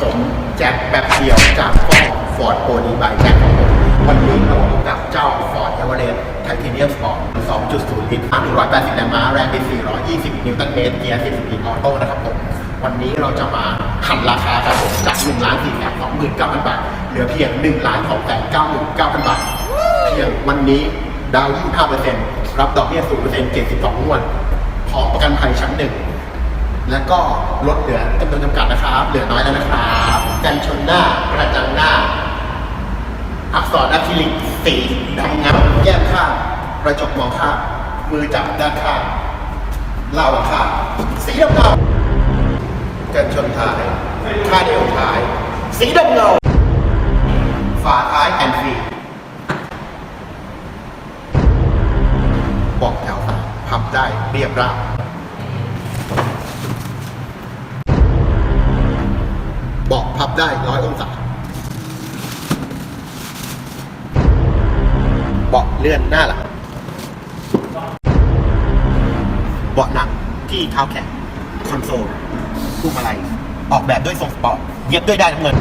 ผมแจ็คแบบเดียวจากฟอร์ดฟอร์ดโปรดีบายแจ็คของผมวันนี้เราพบกับเจ้าฟอร์ดเอเวอเรสต์ไทเทเนียมสปอร์ต2.0 ลิตร180แรงม้าแรงบิด420 นิวตันเมตรเกียร์40ปีออโต้นะครับผม วันนี้เราจะมาหันราคาครับผมจาก1ล้าน4แสน29,000บาท เหลือเพียง1ล้าน2แสน99,000บาท เพียงวันนี้ดาวน์25%รับดอกเบี้ย0% 72งวดพร้อมประกันภัยชั้นหนึ่ง แล้วก็ลดเหลือจำนวนจำกัดนะครับ เหลือน้อยแล้วนะครับกันชนหน้ากระจังหน้า อักษรอะคริลิกสีดำเงาแก้มข้างกระจกมองข้างมือจับด้านข้างเหล่าข้างสีดำเงากันชนท้ายค่าเดียวท้าย สีดำเงาฝาท้ายแอนฟีบอกแถวสาพับได้เรียบราบ พับได้ร้อยองศา เบาะเลื่อนหน้าหลัง เบาะหนังที่เท้าแข็งคอนโซลลูกอะไรออกแบบด้วยทรงสปอร์ตเย็บด้วยได้น้ำเงิน